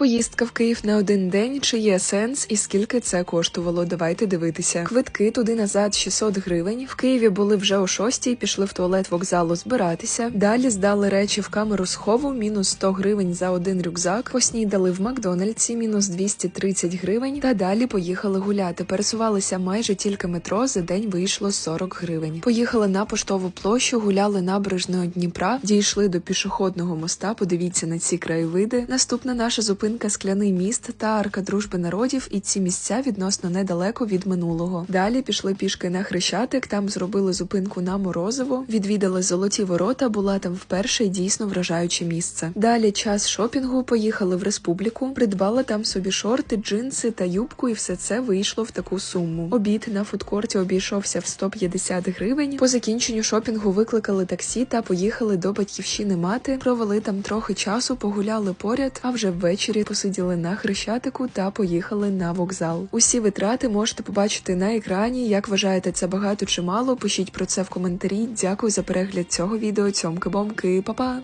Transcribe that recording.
Поїздка в Київ на один день, чи є сенс і скільки це коштувало? Давайте дивитися. Квитки туди назад 600 гривень. В Києві були вже о 6 пішли в туалет вокзалу збиратися. Далі здали речі в камеру схову, мінус 100 гривень за один рюкзак. Поснідали в Макдональдсі, мінус 230 гривень. Та далі поїхали гуляти. Пересувалися майже тільки метро. За день вийшло 40 гривень. Поїхали на поштову площу, гуляли набережною Дніпра, дійшли до пішохідного моста. Подивіться на ці краєвиди. Наступна наша зупинка Скляний міст та арка дружби народів, і ці місця відносно недалеко від минулого. Далі пішли пішки на Хрещатик. Там зробили зупинку на Морозово, відвідали золоті ворота. Була там вперше дійсно вражаюче місце. Далі час шопінгу. Поїхали в республіку, придбала там собі шорти, джинси та юбку, і все це вийшло в таку суму. Обід на фудкорті обійшовся в 150 гривень. По закінченню шопінгу викликали таксі та поїхали до батьківщини мати. Провели там трохи часу, погуляли поряд, а вже посиділи на хрещатику та поїхали на вокзал. Усі витрати можете побачити на екрані. Як вважаєте, це багато чи мало? Пишіть про це в коментарі. Дякую за перегляд цього відео. Цьомки-бомки, Па-па!